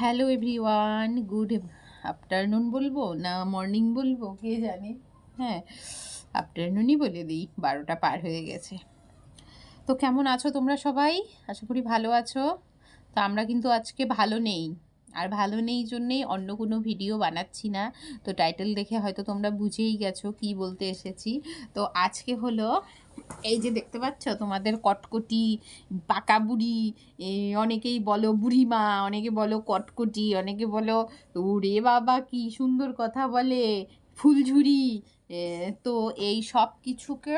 Hello everyone good afternoon বলব না morning বলব, কে জানে? হ্যাঁ আফটারনুনই বলে দিই, বারোটা পার হয়ে গেছে। তো কেমন আছো তোমরা সবাই? আশা করি ভালো আছো। তো আমরা কিন্তু আজকে ভালো নেই। আর ভালো নেই জন্যেই অন্য কোনো ভিডিও বানাচ্ছি না। তো টাইটেল দেখে হয়তো তোমরা বুঝেই গেছো কি বলতে এসেছি। তো আজকে হলো এই যে দেখতে পাচ্ছ তোমাদের কটকটি, পাকা বুড়ি অনেকেই বলো বুড়িমা, অনেকে বলো কটকটি, অনেকে বলো ওরে বাবা কি সুন্দর কথা বলে, ফুলঝুরি তো এই সব কিছুকে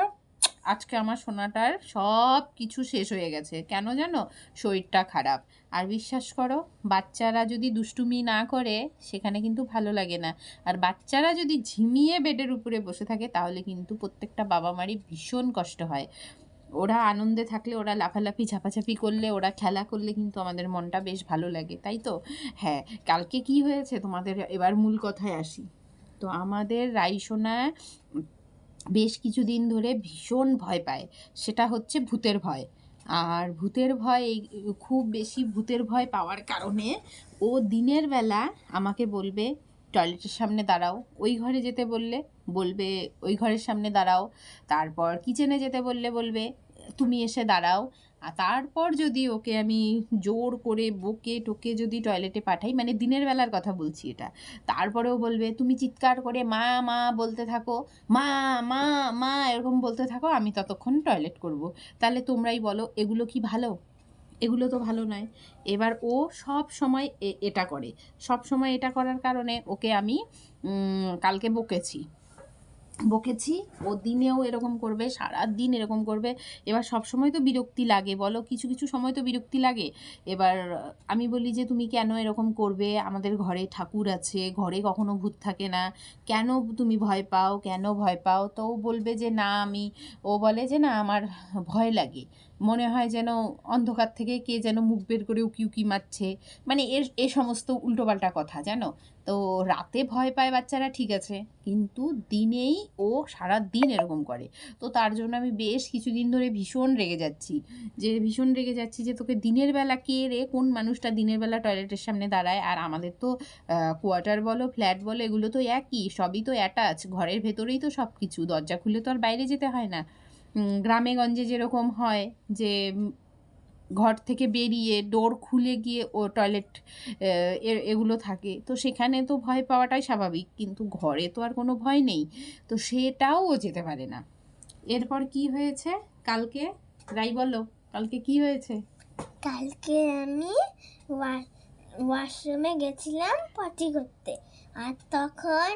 আজকে আমার সোনাটার সব কিছু শেষ হয়ে গেছে। কেন জানো? শরীরটা খারাপ। আর বিশ্বাস করো, বাচ্চারা যদি দুষ্টুমি না করে, সেখানে কিন্তু ভালো লাগে না। আর বাচ্চারা যদি ঝিমিয়ে বেডের উপরে বসে থাকে, তাহলে কিন্তু প্রত্যেকটা বাবা মারই ভীষণ কষ্ট হয়। ওরা আনন্দে থাকলে, ওরা লাফালাফি, ঝাপাঝাপি করলে, ওরা খেলা করলে কিন্তু আমাদের মনটা বেশ ভালো লাগে, তাই তো? হ্যাঁ কালকে কি হয়েছে? তোমাদের এবার মূল কথায় আসি। তো আমাদের রাইসোনা বেশ কিছুদিন ধরে ভীষণ ভয় পায়। সেটা হচ্ছে ভূতের ভয়। আর ভূতের ভয় এই খুব বেশি ভূতের ভয় পাওয়ার কারণে ও দিনের বেলা আমাকে বলবে, টয়লেটের সামনে দাঁড়াও। ওই ঘরে যেতে বললে, বলবে, ওই ঘরের সামনে দাঁড়াও। তারপর কিচেনে যেতে বললে, বলবে, তুমি এসে দাঁড়াও। আর তারপর যদি ওকে আমি জোর করে বকে টোকে যদি টয়লেটে পাঠাই মানে দিনের বেলার কথা বলছি এটা, তারপরেও বলবে, তুমি চিৎকার করে মা মা বলতে থাকো, মা মা মা এরকম বলতে থাকো, আমি ততক্ষণ টয়লেট করব। তাহলে তোমরাই বলো, এগুলো কি ভালো? এগুলো তো ভালো নয়। এবার ও সব সময় এটা করে। সব সময় এটা করার কারণে ওকে আমি কালকে বকেছি। বকেছি, ও দিনেও এরকম করবে সারা দিন এরকম করবে। এবার সব সময় তো বিরক্তি লাগে, বলো, কিছু কিছু সময় তো বিরক্তি লাগে। এবার আমি বলি যে, তুমি কেন এরকম করবে? আমাদের ঘরে ঠাকুর আছে, ঘরে কখনো ভূত থাকে না। কেন তুমি ভয় পাও? কেন ভয় পাও? তো বলবে যে, না, আমি, ও বলে যে, না, আমার ভয় লাগে। মনে হয় যেন অন্ধকার থেকে কে যেন মুখ বের করে উকি উকি মারছে। মানে এর, এ সমস্ত উল্টোপাল্টা কথা, জানো? তো রাতে ভয় পায় বাচ্চারা, ঠিক আছে। কিন্তু দিনেই ও সারা দিন এরকম করে। তো তার জন্য আমি বেশ কিছুদিন ধরে ভীষণ রেগে যাচ্ছি। যে ভীষণ রেগে যাচ্ছি যে তোকে দিনের বেলা কে রে, কোন মানুষটা দিনের বেলা টয়লেটের সামনে দাঁড়ায়? আর আমাদের তো কোয়ার্টার বলো, ফ্ল্যাট বলো, এগুলো তো একই, সবই তো অ্যাটাচ। ঘরের ভেতরেই তো সব কিছু দরজা খুলে তো আর বাইরে যেতে হয় না। গ্রামে গঞ্জে যেরকম হয় যে ঘর থেকে বেরিয়ে ডোর খুলে গিয়ে ও টয়লেট এগুলো থাকে। তো সেখানে তো ভয় পাওয়াটাই স্বাভাবিক, কিন্তু ঘরে তো আর কোনো ভয় নেই। তো সেটাও ও যেতে পারে না। এরপর কি হয়েছে? কালকে? রাই, বলো। কালকে কি হয়েছে? কালকে আমি ওয়াশরুমে গেছিলাম পটি করতে। আর তখন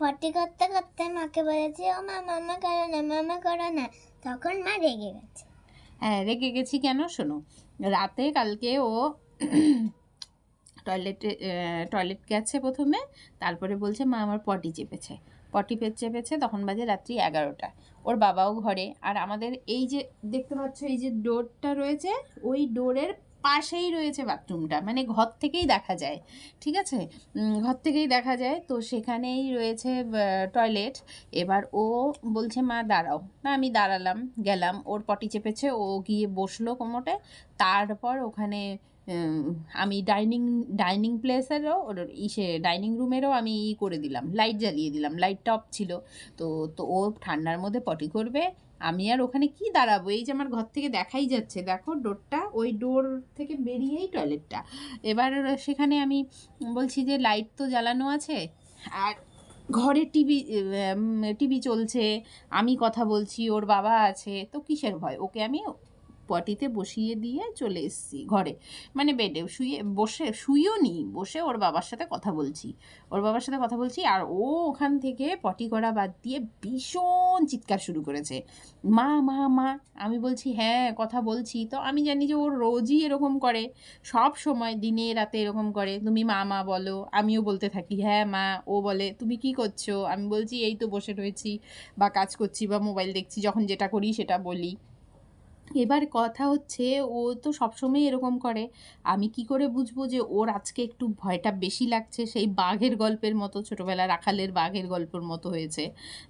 পটি করতে করতে মাকে বলেছি ও মা মামা করো না মামা করো না তখন মা রেগে গেছে হ্যাঁ রেগে গেছি কেন শোনো。রাতে কালকে ও টয়লেটে টয়লেট গেছে প্রথমে। তারপরে বলছে, মা, আমার পটি চেপেছে। পটি পে, চেপেছে, তখন বাজে রাত্রি এগারোটা। ওর বাবাও ঘরে। আর আমাদের এই যে, দেখতে পাচ্ছ, এই যে ডোরটা রয়েছে, ওই ডোরের পাশেই রয়েছে বাথরুমটা মানে ঘর থেকেই দেখা যায়, ঠিক আছে? ঘর থেকেই দেখা যায়, তো সেখানেই রয়েছে টয়লেট এবার ও বলছে, মা, দাঁড়াও। না আমি দাঁড়ালাম, গেলাম, ওর পটি চেপেছে, ও গিয়ে বসল কোমোটে তারপর ওখানে আমি ডাইনিং ডাইনিং প্লেসেরও ওর ইসে ডাইনিং রুমেরও আমি ই করে দিলাম লাইট জ্বালিয়ে দিলাম লাইট টপ ছিল, তো তো ও ঠান্ডার মধ্যে পটি করবে আমি আর ওখানে কি দাঁড়াবো? এই যে আমার ঘর থেকে দেখাই যাচ্ছে। দেখো, ডোরটা ওই ডোর থেকে বেরিয়েই টয়লেটটা। এবার সেখানে আমি বলছি যে লাইট তো জ্বালানো আছে আর ঘরে টিভি টিভি চলছে, আমি কথা বলছি, ওর বাবা আছে, তো কিসের ভয়? ওকে আমি পটিতে বসিয়ে দিয়ে চলে এসেছি ঘরে। মানে বেডে শুয়ে, বসে শুয়েও নি, বসে ওর বাবার সাথে কথা বলছি। ওর বাবার সাথে কথা বলছি আর ও ওখান থেকে পটি করা বাদ দিয়ে ভীষণ চিৎকার শুরু করেছে। মা মা মা, আমি বলছি হ্যাঁ কথা বলছি। তো আমি জানি যে ওর রোজই এরকম করে, সব সময়, দিনে, রাতে এরকম করে। তুমি মা মা বলো, আমিও বলতে থাকি হ্যাঁ মা, ও বলে, তুমি কি করছ? আমি বলছি, এই তো বসে রয়েছি বা কাজ করছি বা মোবাইল দেখছি, যখন যেটা করি সেটা বলি। এবার কথা হচ্ছে, ও তো সবসময় এরকম করে। আমি কি করে বুঝব যে ওর আজকে একটু ভয়টা বেশি লাগছে? সেই বাঘের গল্পের মতো ছোটোবেলা রাখালের বাঘের গল্পের মতো হয়েছে।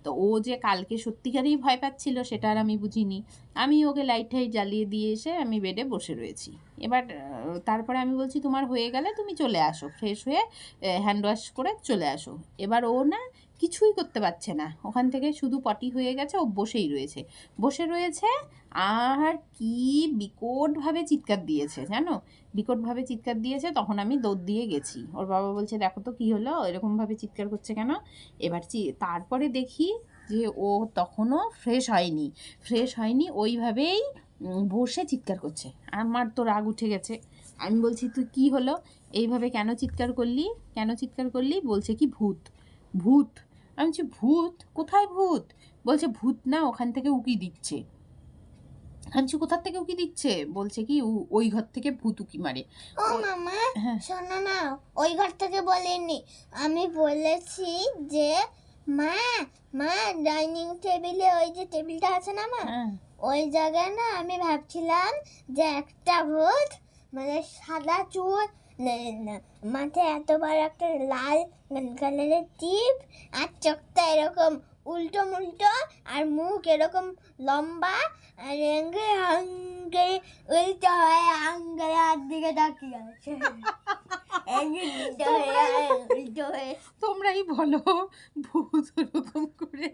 তো ও যে কালকে সত্যিকারেই ভয় পাচ্ছিল, সেটা আর আমি বুঝিনি। আমি ওকে লাইট টাইট জ্বালিয়ে দিয়ে এসে আমি বেডে বসে রয়েছি। এবার তারপরে আমি বলছি, তোমার হয়ে গেলে তুমি চলে আসো। ফ্রেশ হয়ে হ্যান্ড ওয়াশ করে চলে আসো। এবার ও না কিছুই করতে পারছে না। ওখান থেকে শুধু পটি হয়ে গেছে, ও বসেই রয়েছে। বসে রয়েছে আর কি বিকটভাবে চিৎকার দিয়েছে, জানো? বিকটভাবে চিৎকার দিয়েছে, তখন আমি দৌড় দিয়ে গেছি। ওর বাবা বলছে, দেখো তো কী হলো? এরকমভাবে চিৎকার করছে কেন? এবার চি- তারপরে দেখি যে ও তখনও ফ্রেশ হয়নি। ফ্রেশ হয়নি, ওইভাবেই বসে চিৎকার করছে। আমার তো রাগ উঠে গেছে। আমি বলছি, তুই কি হলো? এইভাবে কেন চিৎকার করলি? কেন চিৎকার করলি? বলছে কি, ভূত। ভূত। আমি বলছি ভূত? কোথায় ভূত? বলছে ভূত না ওখান থেকে উকি দিচ্ছে। আমি কোথার থেকে উকি দিচ্ছে? বলছে কি ওই ঘর থেকে ভূত উকি মারে। ও মামা হ্যাঁ। শোনো না ওই ঘর থেকে বলিনি। আমি বলেছি যে মা মা ডাইনিং টেবিলে ওই যে টেবিলটা আছে না মা হ্যাঁ। ওই জায়গায় না আমি ভাবছিলাম যে একটা ভূত মানে সাদা চুল মাথায় এত বড় একটা লাল কালারের টিপ আর চোখটা এরকম উল্টো মুল্টো আর মুখ এরকম লম্বা আর এঙ্গে আঙ্গে উল্টো হয়ে আঙ্গের দিকে তাকিয়ে আছে। তোমরাই বলো ভূত ওরকম করে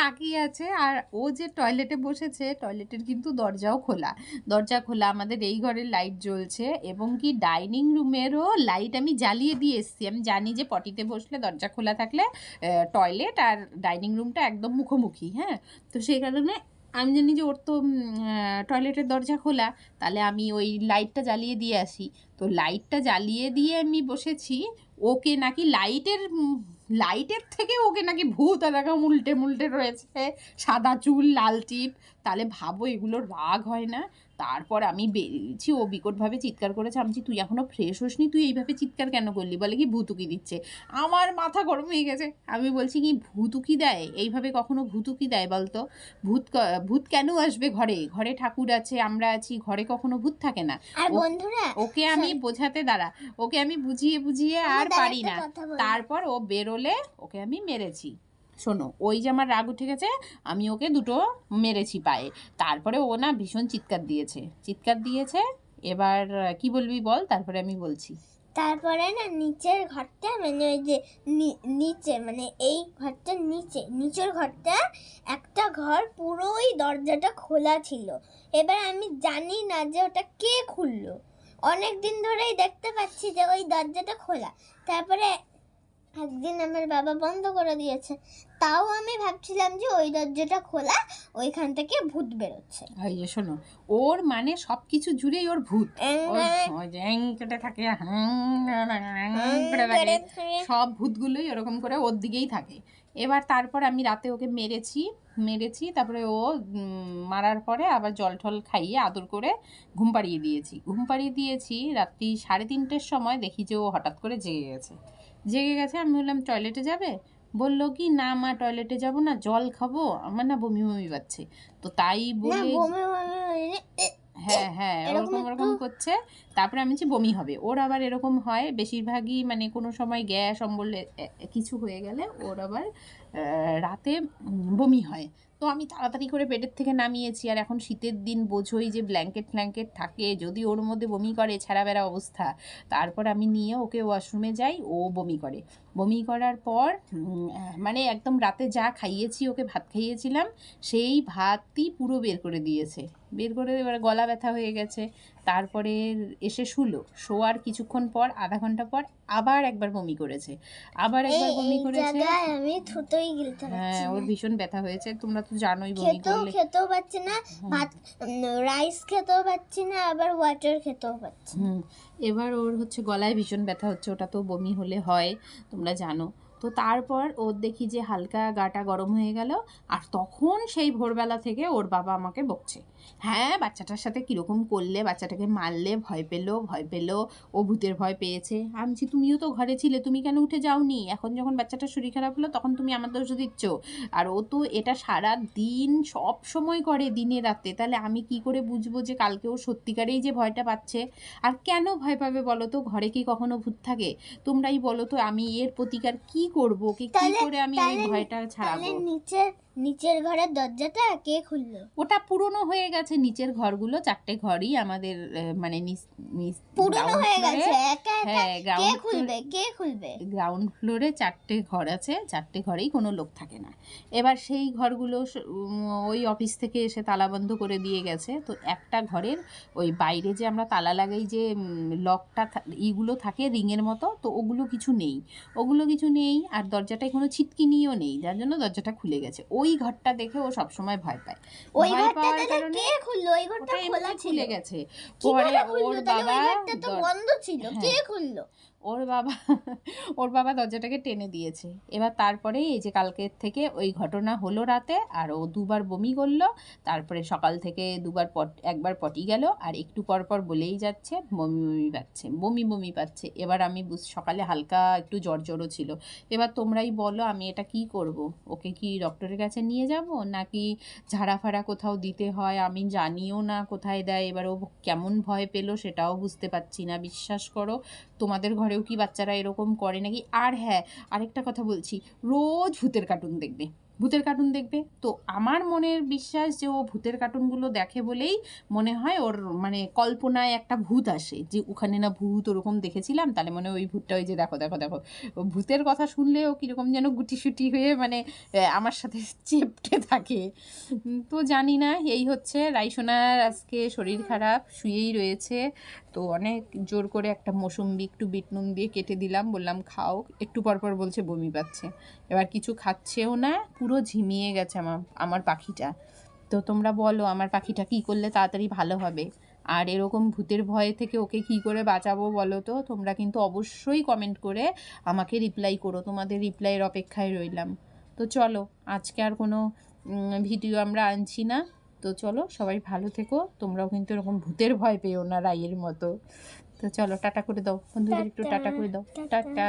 তাকিয়ে আছে। আর ও যে টয়লেটে বসেছে টয়লেটের কিন্তু দরজাও খোলা। দরজা খোলা আমাদের এই ঘরের লাইট জ্বলছে এবং কি ডাইনিং রুমেরও লাইট আমি জ্বালিয়ে দিয়ে এসেছি। আমি জানি যে পটিতে বসলে দরজা খোলা থাকলে টয়লেট আর ডাইনিং রুমটা একদম মুখোমুখি হ্যাঁ? তো সেই কারণে আমি জানি যে ওর তো টয়লেটের দরজা খোলা, তাহলে আমি ওই লাইটটা জ্বালিয়ে দিয়ে আসি। তো লাইটটা জ্বালিয়ে দিয়ে আমি বসেছি, ওকে নাকি লাইটের লাইটের থেকে ওকে নাকি ভূত এরকম উল্টে মুল্টে রয়েছে, সাদা চুল, লাল টিপ, তাহলে ভাবো এগুলো রাগ হয় না। তারপর আমি বেরিয়েছি ও বিকটভাবে চিৎকার করেছে আমি তুই এখনও ফ্রেশ হসনি? তুই এইভাবে চিৎকার কেন করলি? বলে কি ভূতুকি দিচ্ছে। আমার মাথা গরম হয়ে গেছে। আমি বলছি কি ভূতুকি দেয়? এইভাবে কখনো ভূতুকি দেয় বলতো? ভূত ভূত কেন আসবে ঘরে? ঘরে ঠাকুর আছে আমরা আছি ঘরে কখনো ভূত থাকে না। আর বন্ধুরা ওকে আমি বোঝাতে দাঁড়া ওকে আমি বুঝিয়ে বুঝিয়ে আর পারি না। তারপর ও বেরোলে ওকে আমি মেরেছি। শোনো, ওই যে আমার রাগ উঠে গেছে, আমি ওকে দুটো মেরেছি পায়ে। তারপরে ও না ভীষণ চিৎকার দিয়েছে। চিৎকার দিয়েছে, এবার কি বলবি বল? তারপরে আমি বলছি। তারপরে না নিচের ঘরটা মানে ওই যে নিচে মানে এই ঘরটার নিচে, নিচের ঘরটা, একটা ঘর পুরোই দরজাটা খোলা ছিল। এবার আমি জানি না যে ওটা কে খুললো। অনেক দিন ধরেই দেখতে পাচ্ছি যে ওই দরজাটা খোলা। তারপরে একদিন আমার বাবা বন্ধ করে দিয়েছে। তাও আমি ভাবছিলাম যে ওই দরজাটা খোলা ওইখান থেকে ভূত বেরোচ্ছে। এই যে শোনো ওর মানে সব কিছু জুড়েই ওর ভূত। কেটে থাকে সব ভূতগুলোই ওরকম করে ওর দিকেই থাকে। এবার তারপর আমি রাতে ওকে মেরেছি মেরেছি তারপরে ও মারার পরে আবার জল টল খাইয়ে আদর করে ঘুম পাড়িয়ে দিয়েছি। ঘুম পাড়িয়ে দিয়েছি রাত্রি সাড়ে তিনটের সময় দেখি যে ও হঠাৎ করে জেগে গেছে। জেগে গেছে। আমি বললাম টয়লেটে যাবে? বলল কি না মা টয়লেটে যাব না জল খাব আমার না বমি বমি পাচ্ছে। তো তাই বলে। এ- হ্যাঁ হ্যাঁ এরকম ওরকম ওরকম করছে। তারপরে আমি বলছি বমি হবে। ওর আবার এরকম হয় বেশিরভাগই মানে কোনো সময় গ্যাস অম্বল কিছু হয়ে গেলে ওর আবার রাতে বমি হয়। তো আমি তাড়াতাড়ি করে পেটের থেকে নামিয়েছি। আর এখন শীতের দিন, বোঝোই যে ব্ল্যাঙ্কেট ফ্ল্যাঙ্কেট থাকে, যদি ওর মধ্যে বমি করে, ছেঁড়া বেড়া অবস্থা, তারপর আমি নিয়ে ওকে ওয়াশরুমে যাই, ও বমি করে। বমি করার পর মানে একদম রাতে যা খাইয়েছি ওকে ভাত খাইয়েছিলাম সেই ভাতই পুরো বের করে দিয়েছে। বের করে এবার গলা ব্যথা হয়ে গেছে। তারপরে এসে শুলো। শোয়ার কিছুক্ষণ পর আধা ঘণ্টা পর আবার একবার বমি করেছে। আবার একবার বমি করেছে। আমি থুতোই গিলতে পারছি হ্যাঁ ওর ভীষণ ব্যথা হয়েছে। তোমরা তো জানোই বমি করলে। খেতেও পাচ্ছি না। ভাত রাইস খেতেও পাচ্ছি না। আবার ওয়াটার খেতেও পাচ্ছি এবার ওর হচ্ছে গলায় ভীষণ ব্যথা হচ্ছে। ওটা তো বমি হলে হয়। তোমরা জানো। তো তারপর ওর দেখি যে হালকা গাটা গরম হয়ে গেল, আর তখন সেই ভোরবেলা থেকে ওর বাবা আমাকে বকছে। হ্যাঁ বাচ্চাটার সাথে কীরকম করলে বাচ্চাটাকে মারলে ভয় পেল ভয় পেল ও ভূতের ভয় পেয়েছে। আমি তুমিও তো ঘরে ছিলে তুমি কেন উঠে যাওনি? এখন যখন বাচ্চাটার শরীর খারাপ হলো তখন তুমি আমার দোষ দিচ্ছ। আর ও তো এটা সারা দিন সব সময় করে দিনে রাতে। তাহলে আমি কি করে বুঝব যে কালকে ও সত্যিকারেই যে ভয়টা পাচ্ছে? আর কেন ভয় পাবে বলো তো? ঘরে কি কখনো ভূত থাকে? তোমরাই বলো তো আমি এর প্রতিকার কি করব? কি কি করে আমি ওই ভয়টা ছাড়াবো? নিচের নিচের ঘরের দরজাটা কে খুললো? ওটা পুরনো হয়ে গেছে নিচের ঘরগুলো চারটে ঘরই আমাদের আহ, মানে নিচ- নিচ- পুরনো ground হয়ে floor-এ- গেছে একা একা হ্যাঁ কে গ্রাউন্ড খুলবে কে খুলবে? গ্রাউন্ড ফ্লোরে চারটে ঘর আছে চারটে ঘরেই কোনো লোক থাকে না। এবার সেই ঘরগুলো স- উম, ওই অফিস থেকে এসে তালা বন্ধ করে দিয়ে গেছে। তো একটা ঘরের ওই বাইরে যে আমরা তালা লাগাই যে লকটা ইগুলো থাকে রিংয়ের মতো তো ওগুলো কিছু নেই। ওগুলো কিছু নেই আর দরজাটায় কোনো ছিটকিনিও নেই যার জন্য দরজাটা খুলে গেছে। ওই ঘরটা দেখে ও সব সময় ভয় পায়। ওই ঘরটা কে খুললো? ওই ঘরটা খোলা ছিল। গেছে। পরে ওর বাবা ওই ঘরটা তো বন্ধ ছিল। হ্যাঁ। কে খুললো? ওর বাবা ওর বাবা দরজাটাকে টেনে দিয়েছে। এবার তারপরে এই যে কালকের থেকে ওই ঘটনা হলো রাতে, আর ও দুবার বমি করল, তারপরে সকাল থেকে দুবার পট, একবার পটি গেল, আর একটু পর পর বলেই যাচ্ছে, বমি বমি পাচ্ছে, বমি বমি পাচ্ছে। এবার আমি সকালে হালকা একটু জ্বর জ্বরও ছিল। এবার তোমরাই বলো আমি এটা কি করব? ওকে কি ডক্টরের কাছে নিয়ে যাব? নাকি ঝাড়া ফাড়া কোথাও দিতে হয়? আমি জানিও না কোথায় দেয়। এবার ও কেমন ভয় পেল সেটাও বুঝতে পারছি না। বিশ্বাস করো, তোমাদের ঘরেও কি বাচ্চারা এরকম করে নাকি? আর হ্যাঁ আরেকটা কথা বলছি, রোজ ভূতের কার্টুন দেখবে। ভূতের কার্টুন দেখবে? তো আমার মনের বিশ্বাস যে ও ভূতের কার্টুনগুলো দেখে বলেই মনে হয় ওর মানে কল্পনায় একটা ভূত আসে। যে ওখানে না ভূত ওরকম দেখেছিলাম, তাহলে মনে ওই ভূতটা ওই যে দেখো দেখো দেখো। ভূতের কথা শুনলে ও কীরকম যেন গুটিসুটি হয়ে মানে আমার সাথে চেপটে থাকে। তো জানি না, এই হচ্ছে, রাইসোনার আজকে শরীর খারাপ, শুয়েই রয়েছে। তো অনেক জোর করে একটা মৌসুম্বি, একটু বিট নুন দিয়ে কেটে দিলাম, বললাম খাও, একটু পর পর বলছে বমি পাচ্ছে। এবার কিছু খাচ্ছেও না, পুরো ঝিমিয়ে গেছে আমার আমার পাখিটা। তো তোমরা বলো, আমার পাখিটা কি করলে তাড়াতাড়ি ভালো হবে? আর এরকম ভূতের ভয় থেকে ওকে কি করে বাঁচাবো বলো তো? তোমরা কিন্তু অবশ্যই কমেন্ট করে আমাকে রিপ্লাই করো, তোমাদের রিপ্লাইয়ের অপেক্ষায় রইলাম। তো চলো, আজকে আর কোনো ভিডিও আমরা আনছি না। তো চলো সবাই ভালো থেকো। তোমরাও কিন্তু এরকম ভূতের ভয় পেও না রায়ের মতো। তো চলো টাটা করে দাও। বন্ধুদের একটু টাটা করে দাও। টাটা।